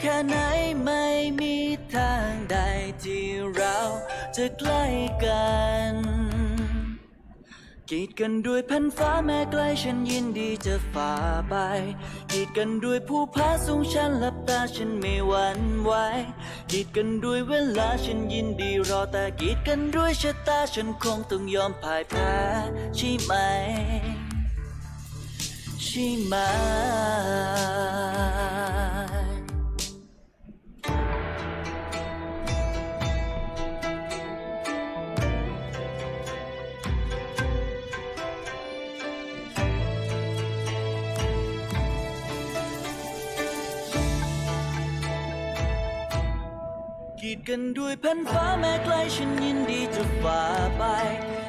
แค่ไหนไม่มีทางใดที่เราจะใกล้กัน กีดกันด้วยแผ่นฟ้าแม้ไกลฉันยินดีจะฝ่าไป กีดกันด้วยผู้พาสูงฉันหลับตาฉันไม่หวั่นไหว กีดกันด้วยเวลาฉันยินดีรอแต่กีดกันด้วยชะตาฉันคงต้องยอมพ่ายแพ้ใช่ไหม ใช่ไหม กีดกันด้วยแผ่นฟ้าแม้ไกลฉันยินดีจะฝ่าไป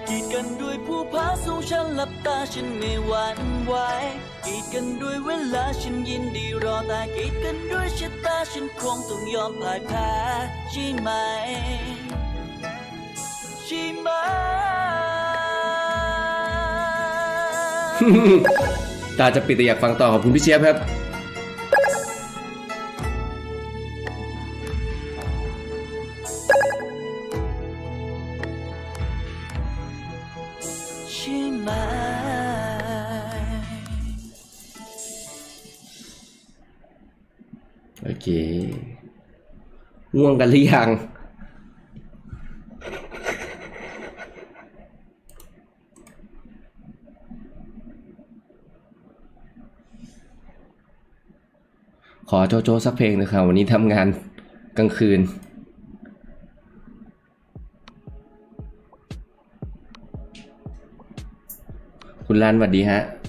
กีดกันด้วยผู้พาสูงฉันหลับตาฉันไม่หวั่นไหวกีดกันด้วยเวลาฉันยินดีรอแต่กีดกันด้วยชะตาฉันคงต้องยอมพ่ายแพ้ใช่ไหมใช่ไหมตาจะปิดแต่อยากฟังต่อขอบคุณพี่เชียบครับ เค ง่วงกันหรือยัง ขอโจโจสักเพลงนะครับ วันนี้ทำงานกลางคืนคุณลานสวัสดีฮะ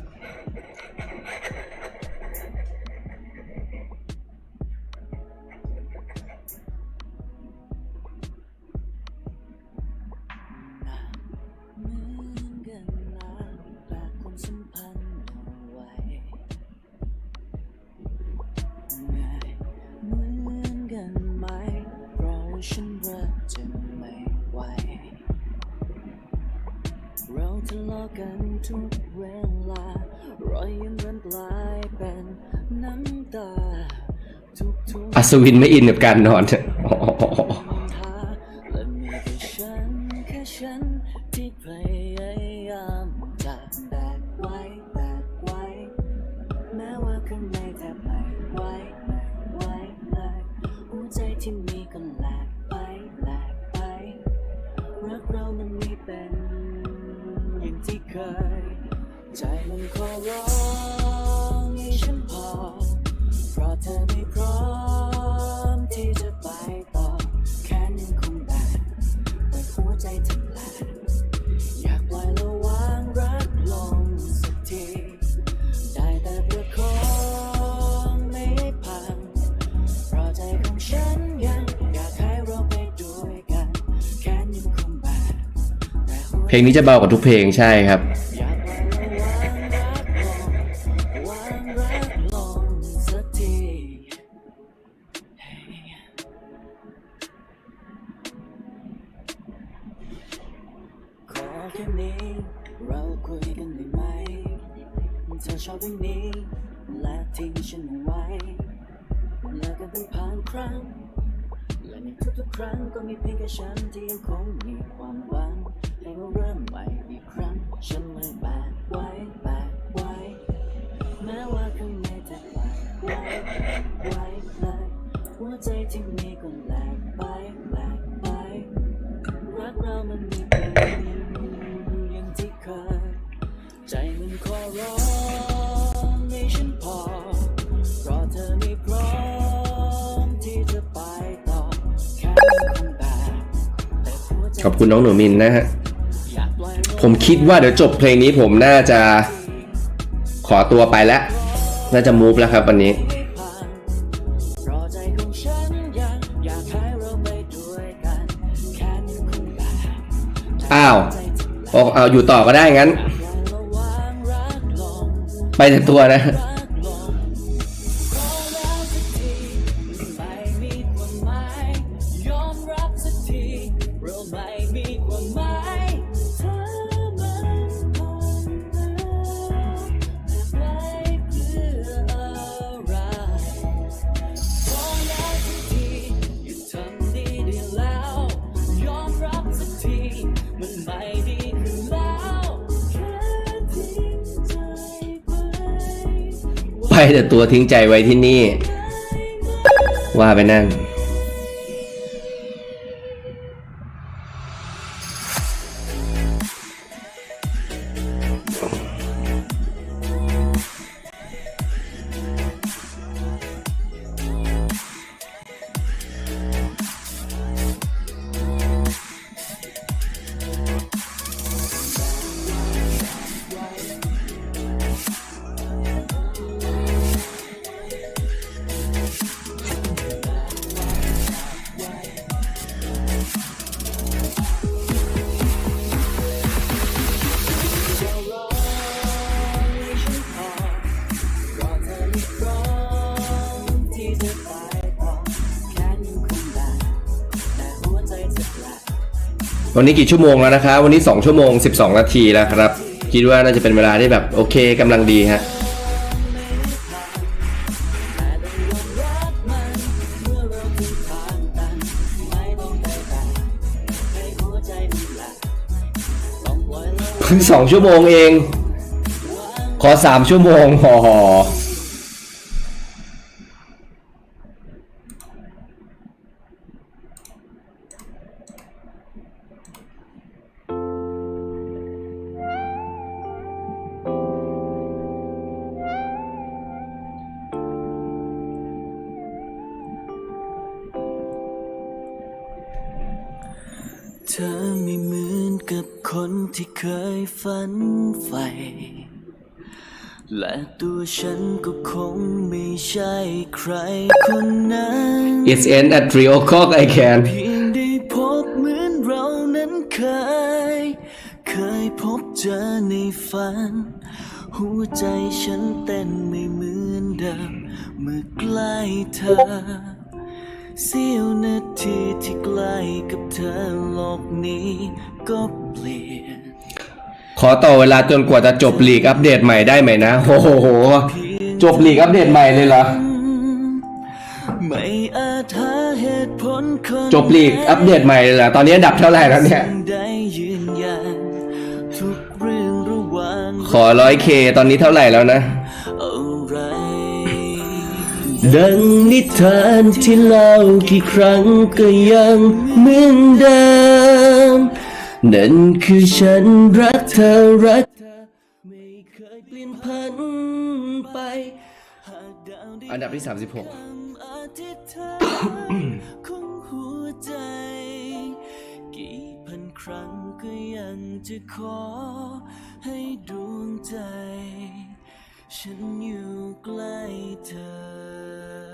มันไม่เป็นอย่างที่เคยใจมันขอร้อง เพลงนี้จะเบากว่าทุกเพลงใช่ครับ แม้ว่าข้างในจะแบกไหว้แบกไว้เลยหัวใจที่มีก็แหลกไปแหลกไปรักเรามันม่เป็นอย่างที่เคยใจมันขอร้องให้ฉันพอเพราะเธอไม่พร้อมที่จะไปต่อแค่คงแบบแต่หัวใจขอบคุณน้องหนูมินนะฮะ ผมคิดว่าเดี๋ยวจบเพลงนี้ผมน่าจะ ขอตัวไปแล้ว น่าจะมูฟแล้วครับวันนี้ อ้าวเอาอยู่ต่อก็ได้งั้น ไปแต่ตัวนะ ตัวทิ้งใจไว้ที่นี่ ว่าไปนั่น วันนี้กี่ชั่วโมงแล้วนะครับวันนี้ 2 ชั่วโมง 12 นาทีแล้วครับ คิดว่าน่าจะเป็นเวลาที่แบบโอเคกำลังดีฮะแต่ต้องยอมรับเมื่อเราถึงทางตันไม่ต้องไปแต่ให้หัวใจมันแหลกลองปล่อยแล้วเพิ่งสองชั่วโมงเอง ขอสามชั่วโมงหอ ธอไม่เหมือนกับคนที่เคยฝันใฝ่และตัวฉันก็คงไม่ใช่ใครคนนั้น It's end at 3 o'clock I can เพียงได้พบเหมือนเรานั้นเคย เคยพบเจอในฝัน หัวใจฉันเต้นไม่เหมือนเดิมเมื่อใกล้เธอ เสี้ยวนาทีที่ใกล้กับเธอโลกนี้ก็เปลี่ยน ขอต่อเวลาจนกว่าจะจบลีกอัปเดตใหม่ได้ไหมนะ โอ้โห จบลีกอัปเดตใหม่เลยเหรอ ไม่อาจหาเหตุผลคนจบลีกอัปเดตใหม่เลยเหรอ ตอนนี้อันดับเท่าไหร่แล้วเนี่ย ได้ยืนยันทุกเรื่องระหว่าง ขอร้อยเคตอนนี้เท่าไหร่แล้วนะอะไร ดังนิทานที่เล่ากี่ครั้งก็ยังเหมือนเดิม นั่นคือฉันรักเธอรักเธอไม่เคยเปลี่ยนพันไปหากดาวได้อันดับที่ 36คำอธิษฐานของหัวใจ กี่พันครั้งก็ยังจะขอให้ดวงใจ ฉันอยู่ใกล้เธอ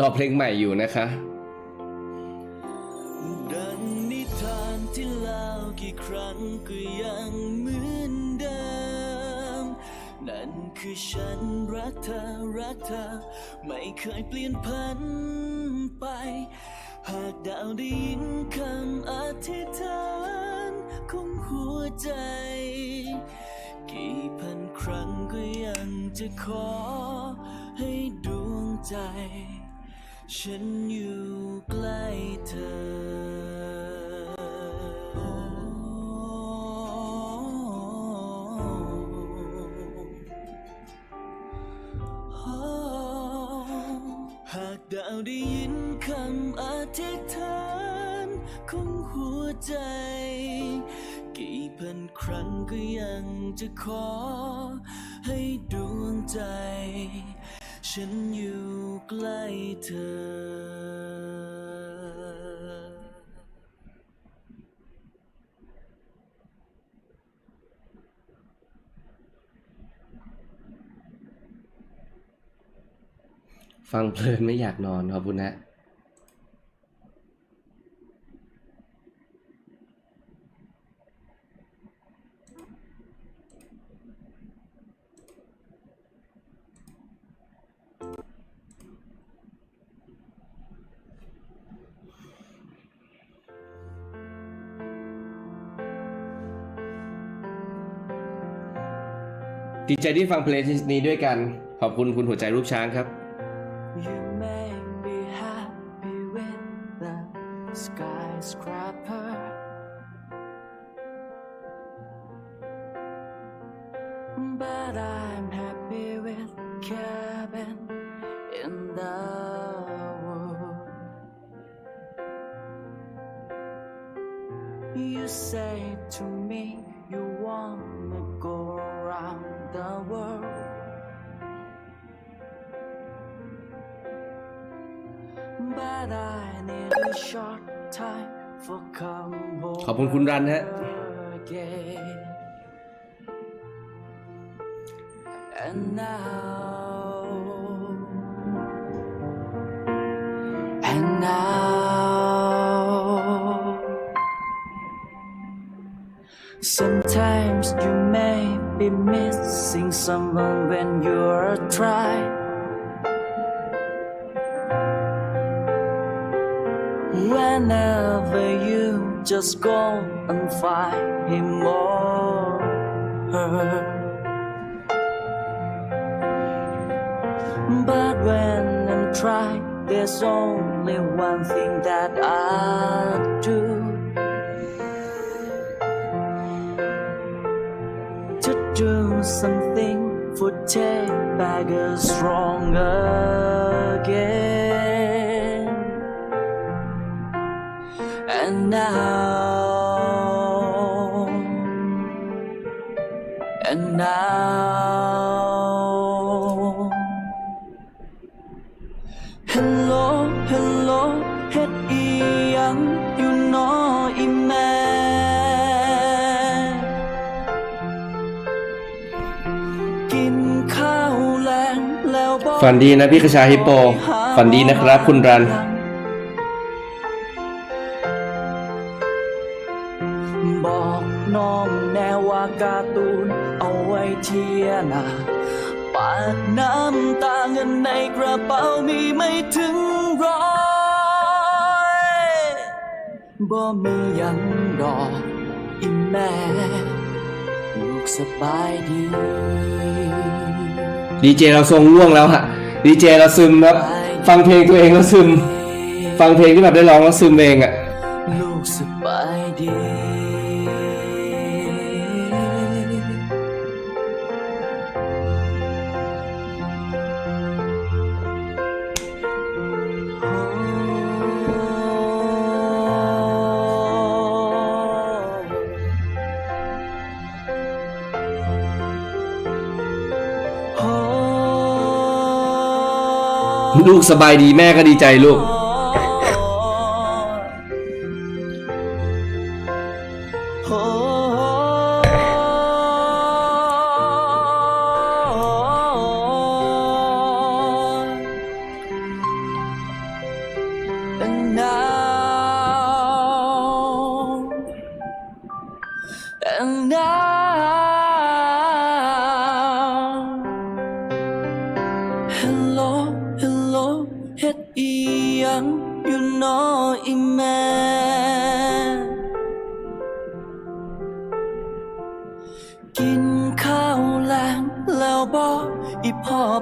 รอเพลงใหม่อยู่นะคะดังนิทานที่เล่ากี่ครั้งก็ยังเหมือนเดิม นั่นคือฉันรักเธอรักเธอ ไม่เคยเปลี่ยนพันไป หากดาวได้ยินคำอธิษฐานของหัวใจ กี่พันครั้งก็ยังจะขอให้ดวงใจ ฉันอยู่ใกล้เธอ หากดาวได้ยินคำอธิษฐานของหัวใจ กี่พันครั้งก็ยังจะขอให้ดวงใจ ฉันอยู่ใกล้เธอฟังเพลินไม่อยากนอนขอบคุณนะ ใจที่ฟังเพลงนี้ด้วยกัน ขอบคุณคุณหัวใจรูปช้างครับ You make me happy with the skyscraper. But I'm อบคุณคุณรันฮะอ sometimes you may be missing someone when you're trying. Just go and find him or her. But when I'm trying, there's only one thing that I do. To do something for take back a strong again. Now, and now, hello, hello, hết yang, you know, man. กินข้าวแรงแล้วบอฝันดีนะพี่กระชาฮิปโป ฝันดีนะครับคุณรัน น้องแน่ว่าการ์ตูน เอาไว้เทียหนาปาดน้ำตาเงินในกระเป๋ามีไม่ถึงร้อยบ่มีหยังดอกอีแม่ลูกสบายดีดีเจเราทรงง่วงแล้วฮะดีเจเราซึมครับฟังเพลงตัวเองแล้วซึม ฟังเพลงที่แบบได้ร้องแล้วซึมเองอะลูกสบายดี ลูกสบายดีแม่ก็ดีใจลูก And now, and now,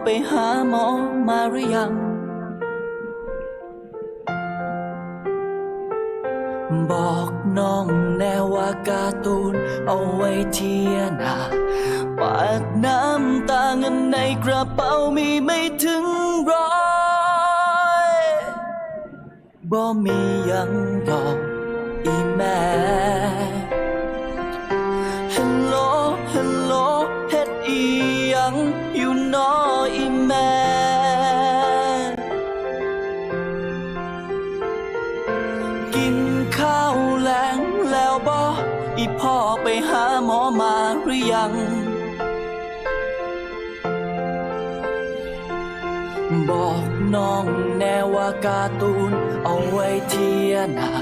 ไปหาหมอมาหรือยัง บอกน้องแน่ว่าการ์ตูนเอาไว้เทียนาปาดน้ำตาเงินในกระเป๋ามีไม่ถึงร้อยบ่มียังดอกอีแม่ การ์ตูนเอาไว้เทียนา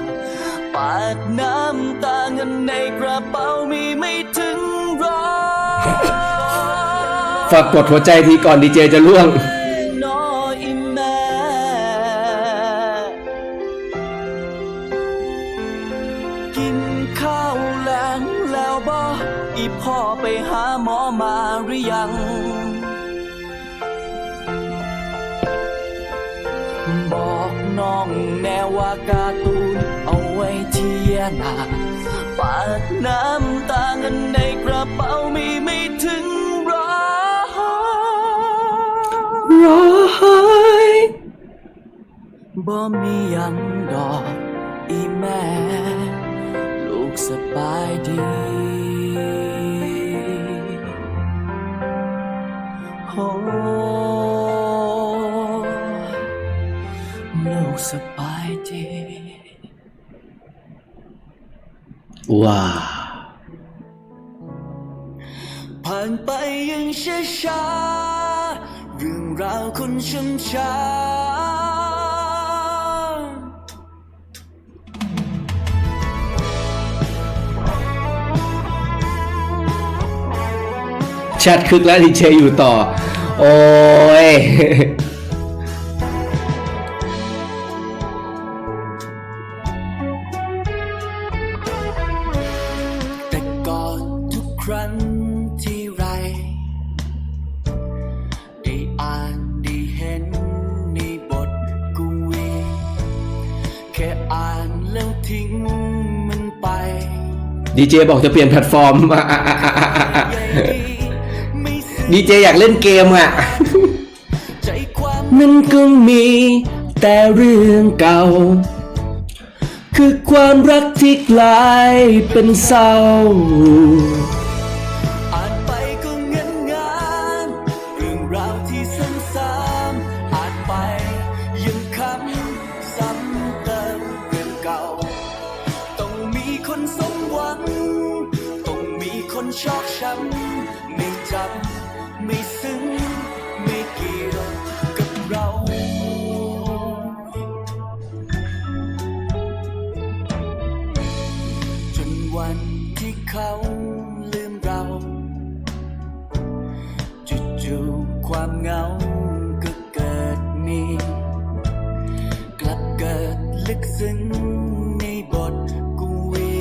ปาดน้ำตาเงินในกระเป๋ามีไม่ถึงร้อยฝากกดหัวใจทีก่อนดีเจจะล่วง ว่าการ์ตูนเอาไว้เทียหนาปาดน้ำตาเงินในกระเป๋ามีไม่ถึงร้อยร้อยบ่มีหยังดอกอีแม่ ลูกสบายดี ว้าผ่านไปยังช้าช้าเรื่องราวคนช้ำชาชัดคึกแล้วดีเจอยู่ต่อ โอ้ย เจบอกจะเปลี่ยนแพลตฟอร์มใหญ่ไม่ซึ้งดีเจอยากเล่นเกมอะใจความมันก็มีแต่เรื่องเก่า คือความรักที่กลายเป็นเศร้า ลึกซึ้งในบทกวี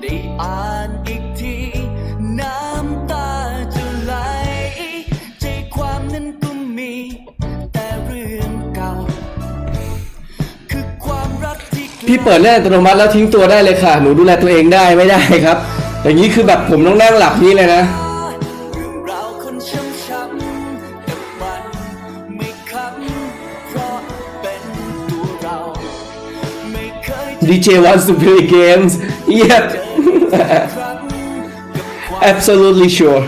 ได้อ่านอีกที น้ำตาจะไหล ใจความนั้นก็มี แต่เรื่องเก่า คือความรักที่พี่เปิดเล่อัตโนมัติแล้วทิ้งตัวได้เลยค่ะ หนูดูแลตัวเองได้ไม่ได้ครับ อย่างนี้คือแบบผมต้องนั่งหลับนี้เลยนะ DJ wants to play games yep ครั้งกับความ absolutely sure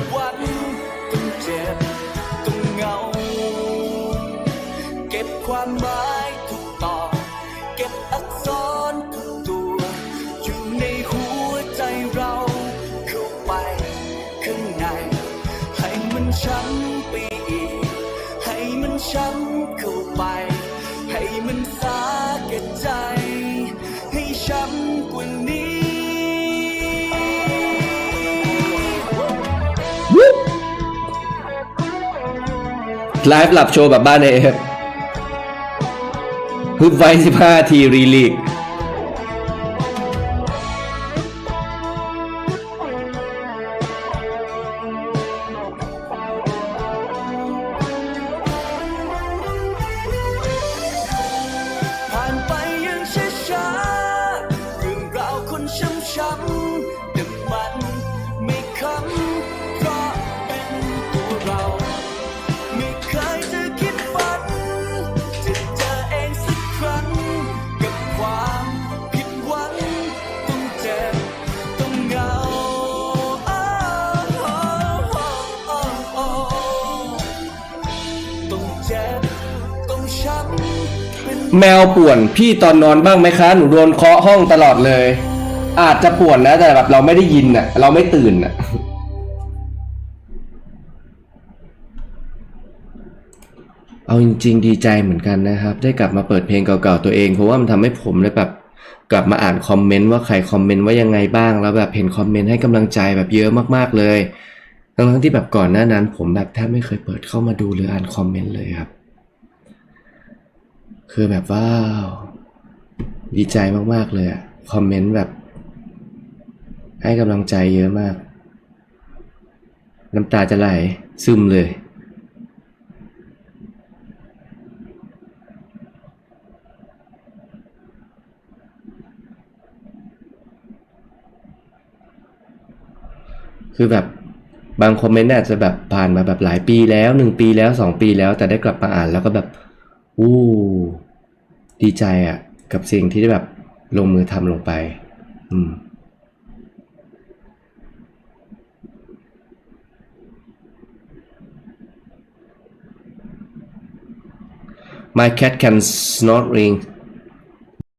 ไลฟ์หลับโชว์แบบบ้านเอฟฮึบไว้15ทีรีลีก แมวป่วนพี่ตอนนอนบ้างไหมคะ หนูโดนเคาะห้องตลอดเลย อาจจะป่วนนะ แต่แบบเราไม่ได้ยินอะ เราไม่ตื่นอะเอาจริงๆดีใจเหมือนกันนะครับ ได้กลับมาเปิดเพลงเก่าๆตัวเอง เพราะว่ามันทำให้ผมเลยแบบกลับมาอ่านคอมเมนต์ว่าใครคอมเมนต์ว่ายังไงบ้าง แล้วแบบเห็นคอมเมนต์ให้กำลังใจแบบเยอะมากๆเลยทั้งๆที่แบบก่อนหน้านั้น ผมแบบแทบไม่เคยเปิดเข้ามาดูหรืออ่านคอมเมนต์เลยครับ คือแบบว้าวดีใจมากๆเลยอะคอมเมนต์แบบ ให้กำลังใจเยอะมาก น้ำตาจะไหลซึมเลย คือแบบบางคอมเมนต์อาจจะแบบผ่านมาแบบหลายปีแล้วหนึ่งปีแล้วสองปีแล้วแต่ได้กลับมาอ่านแล้วก็แบบ อู้ดีใจอะ่ะ กับสิ่งที่ได้แบบลงมือทำลงไป อืม My cat can snoring